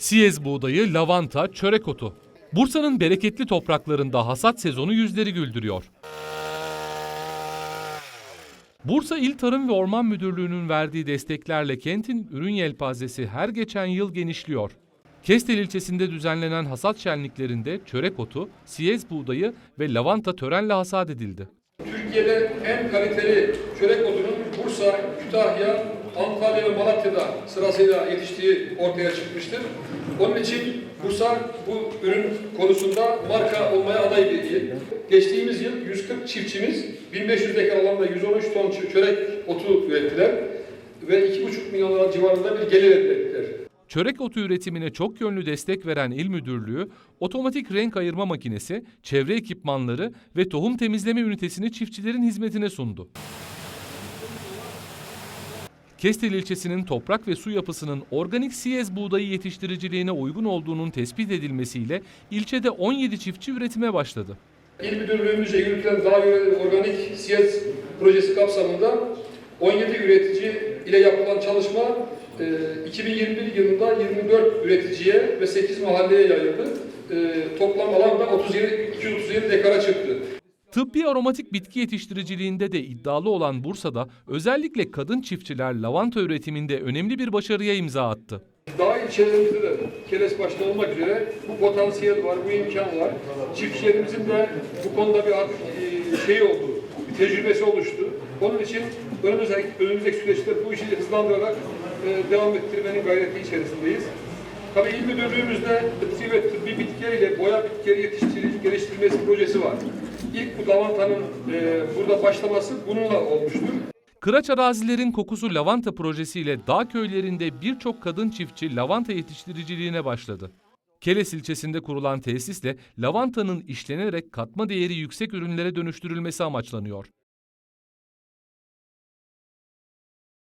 Siyez buğdayı, lavanta, çörek otu. Bursa'nın bereketli topraklarında hasat sezonu yüzleri güldürüyor. Bursa İl Tarım ve Orman Müdürlüğü'nün verdiği desteklerle kentin ürün yelpazesi her geçen yıl genişliyor. Kestel ilçesinde düzenlenen hasat şenliklerinde çörek otu, siyez buğdayı ve lavanta törenle hasat edildi. Türkiye'de en kaliteli çörek otunun Bursa, Kütahya, Antalya ve Malatya'da sırasıyla yetiştiği ortaya çıkmıştır. Onun için Bursa bu ürün konusunda marka olmaya aday bir il. Geçtiğimiz yıl 140 çiftçimiz 1500 dekar alanda 113 ton çö- çörek otu ürettiler ve 2,5 milyon lira civarında bir gelir elde ettiler. Çörek otu üretimine çok yönlü destek veren il müdürlüğü, otomatik renk ayırma makinesi, çevre ekipmanları ve tohum temizleme ünitesini çiftçilerin hizmetine sundu. Kestel ilçesinin toprak ve su yapısının organik siyez buğdayı yetiştiriciliğine uygun olduğunun tespit edilmesiyle ilçede 17 çiftçi üretime başladı. İl Müdürlüğümüzce yürütülen daha organik siyez projesi kapsamında 17 üretici ile yapılan çalışma e, 2021 yılında 24 üreticiye ve 8 mahalleye yayıldı. E, Toplam alan da 37, 237 dekara çıktı. Tıbbi aromatik bitki yetiştiriciliğinde de iddialı olan Bursa'da özellikle kadın çiftçiler lavanta üretiminde önemli bir başarıya imza attı. Daha ilçelerimizde de Keles başta olmak üzere bu potansiyel var, bu imkan var. Çiftçilerimizin de bu konuda bir artık şey oldu, bir tecrübesi oluştu. Onun için önümüzdeki, önümüzdeki süreçte bu işi hızlandırarak e, devam ettirmenin gayreti içerisindeyiz. Tabii İl Müdürlüğümüzde tıbbi ve tıbbi bitkiler ile boya bitkileri yetiştirip geliştirmesi projesi var. İlk bu lavantanın e, burada başlaması bununla olmuştur. Kıraç arazilerin kokusu lavanta projesiyle dağ köylerinde birçok kadın çiftçi lavanta yetiştiriciliğine başladı. Keles ilçesinde kurulan tesisle lavantanın işlenerek katma değeri yüksek ürünlere dönüştürülmesi amaçlanıyor.